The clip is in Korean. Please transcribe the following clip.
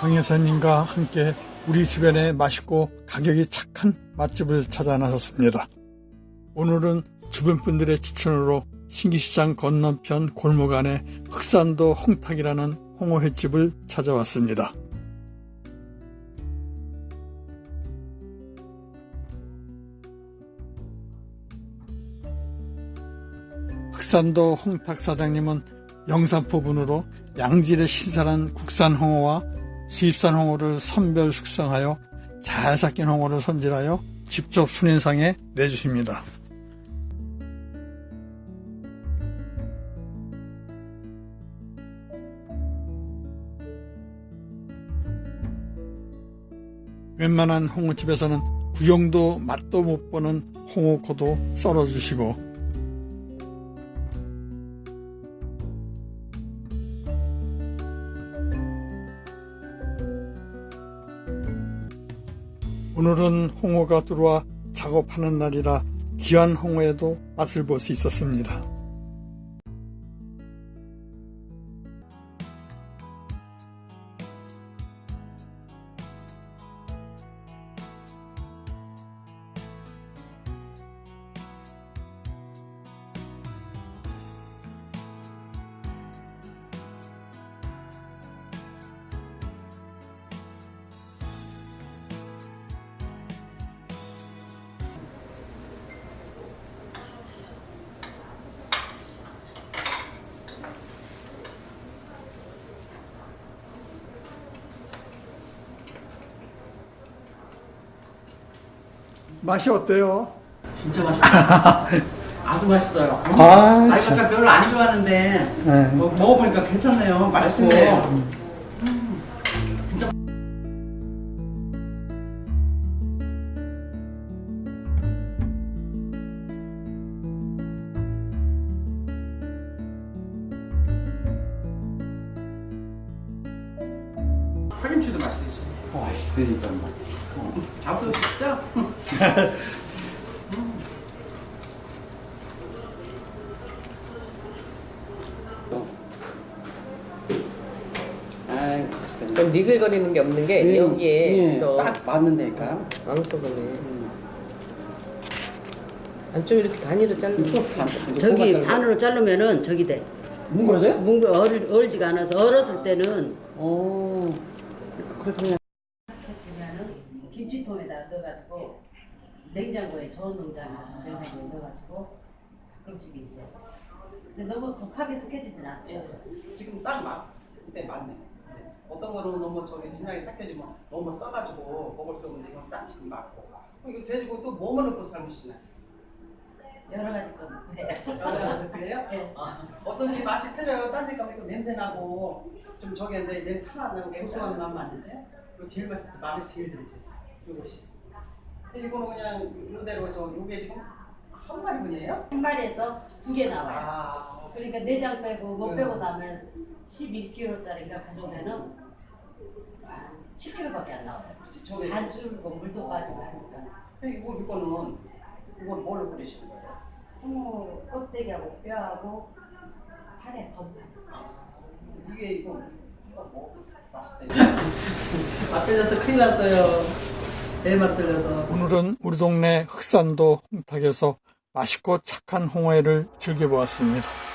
강 여사님과 함께 우리 주변에 맛있고 가격이 착한 맛집을 찾아 나섰습니다. 오늘은 주변 분들의 추천으로 신기시장 건너편 골목 안에 흑산도 홍탁이라는 홍어횟집을 찾아왔습니다. 흑산도 홍탁 사장님은 영산포 분으로 양질의 신선한 국산 홍어와 수입산 홍어를 선별 숙성하여 잘 삭힌 홍어를 손질하여 직접 순인상에 내주십니다. 웬만한 홍어집에서는 구경도 맛도 못 보는 홍어코도 썰어주시고 오늘은 홍어가 들어와 작업하는 날이라 귀한 홍어에도 맛을 볼 수 있었습니다. 맛이 어때요? 진짜 맛있어요. 아주 맛있어요. 아, 나 참. 이거 참 별로 안 좋아하는데 네. 뭐, 먹어보니까 괜찮네요. 맛있네요. 파김치도 맛있지. 맛있으니까 뭐. 잡수 진짜? 아이, 좀 니글거리는 게 없는 게 여기에 예, 또딱 맞는다니까. 앙소거네. 안쪽 이렇게 단위로 자르고 저기 반으로 자르면은 저기 돼. 뭉그러져요? 뭉 얼, 얼지가 않아서 얼었을 때는 오, 그렇군요. 해주면은 넣어가지고 냉장고에 저어놓잖아. 냉장고에 넣어가지고 가끔씩 이제. 근데 너무 독하게 섞여지진 않죠. 지금 딱 맞, 그때 맞네. 네. 어떤 거는 너무 저기 진하게 삭혀지면 너무 써가지고 먹을 수 없는데 이건 딱 지금 맞고. 어, 이거 돼지고 또 뭐만 넣고 삶으시나? 여러 가지 건 돼. 그래요? 아, 어쩐지 맛이 틀려요. 딴데 가면 이거 냄새 나고 좀 저기 근데 냄새 하나 안 나고 고소한 맛 맞는지? 이거 제일 맛있지. 마음에 제일 들지. 이것이. 근데 이거는 그냥 이대로 저 요게 지금 한 마리분이에요? 한 마리에서 두 개 나와요. 아, 그러니까 내장 빼고 못 네. 빼고 나면 12kg짜리가 가져오면은 7kg밖에 안 나와요. 그렇지. 저기 반 줄고 물도 빠지고 하니까. 근데 이거 이거는 이건 뭘로 끓이시는 거예요? 홍어 껍데기하고 뼈하고 팔에 겉만. 이게 이거 이거 뭐 맛있대. 맛 들려서 큰일 났어요. 오늘은 우리 동네 흑산도 홍탁에서 맛있고 착한 홍어회를 즐겨보았습니다.